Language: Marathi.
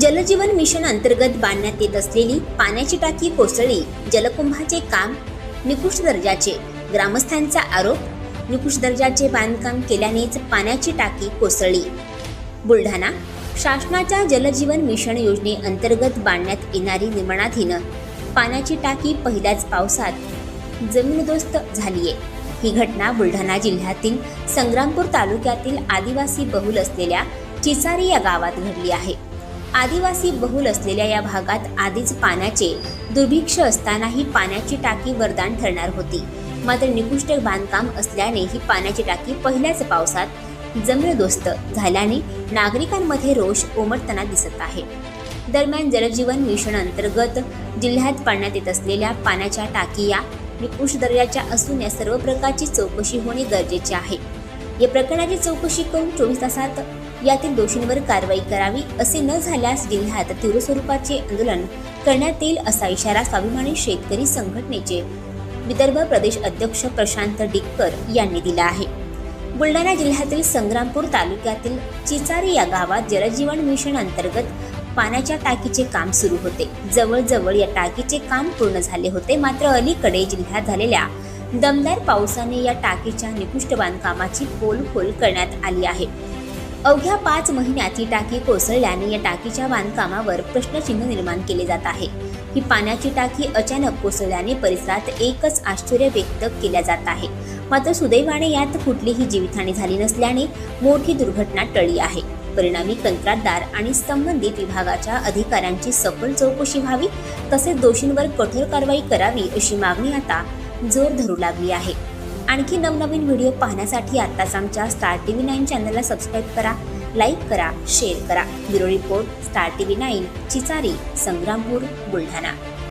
जलजीवन मिशन अंतर्गत बांधण्यात येत असलेली पाण्याची टाकी कोसळली. जलकुंभाचे काम निकृष्ट दर्जाचे. ग्रामस्थांचा आरोप निकृष्ट दर्जाचे बांधकाम केल्यानेच पाण्याची टाकी कोसळली. बुलढाणा शासनाच्या जलजीवन मिशन योजनेअंतर्गत बांधण्यात येणारी निर्माणाधीन पाण्याची टाकी पहिल्याच पावसात जमीनदोस्त झालीये. ही घटना बुलढाणा जिल्ह्यातील संग्रामपूर तालुक्यातील आदिवासी बहुल असलेल्या चिचारी या गावात घडली आहे. आदिवासी बहुल असलेल्या या भागात आधीच पाण्याचे दुर्भिक्ष असतानाही पाण्याची टाकी वरदान ठरणार होती. मात्र निकृष्ट बांधकाम असल्याने ही पाण्याची टाकी पहिल्याच पावसात जमीनदोस्त झाल्याने नागरिकांमध्ये रोष उमटताना दिसत आहे. दरम्यान जलजीवन मिशन अंतर्गत जिल्ह्यात पाडण्यात येत असलेल्या पाण्याच्या टाकी या निकृष्ट दर्जाच्या असून या सर्व प्रकारची चौकशी होणे गरजेचे आहे. या प्रकरणाची चौकशी करून चोवीस तासात यातील दोषींवर कारवाई करावी असे न झाल्यास जिल्ह्यात तीव्र स्वरूपाचे आंदोलन करण्यात येईल असा इशारा स्वाभिमानी शेतकरी संघटनेचे विदर्भ प्रदेश अध्यक्ष प्रशांत डिक्कर यांनी दिला आहे. बुलढाणा जिल्ह्यातील संग्रामपूर तालुक्यातील चिचारी या गावात जलजीवन मिशन अंतर्गत पाण्याच्या टाकीचे काम सुरू होते. जवळजवळ या टाकीचे काम पूर्ण झाले होते. मात्र अलीकडे जिल्ह्यात झालेल्या दमदार पावसाने या टाकीच्या निकृष्ट बांधकामाची पोलखोल करण्यात आली आहे. अवघ्या पाच महिन्यात ही टाकी कोसळल्याने या टाकीच्या बांधकामावर प्रश्नचिन्ह निर्माण केले जात आहे. ही पाण्याची टाकी अचानक कोसळल्याने परिसरात एकच आश्चर्य व्यक्त केल्या जात आहे. मात्र सुदैवाने यात कुठलीही जीवितहानी झाली नसल्याने मोठी दुर्घटना टळली आहे. परिणामी कंत्राटदार आणि संबंधित विभागाच्या अधिकाऱ्यांची सखोल चौकशी व्हावी तसेच दोषींवर कठोर कारवाई करावी अशी मागणी आता जोर धरू लागली आहे. आणखी नवनवीन व्हिडिओ पाहण्यासाठी आत्ताच आमच्या स्टार टी व्ही नाईन चॅनलला सबस्क्राईब करा लाईक करा शेअर करा. Bureau report star T V nine चिचारी Sangrampur Buldhana.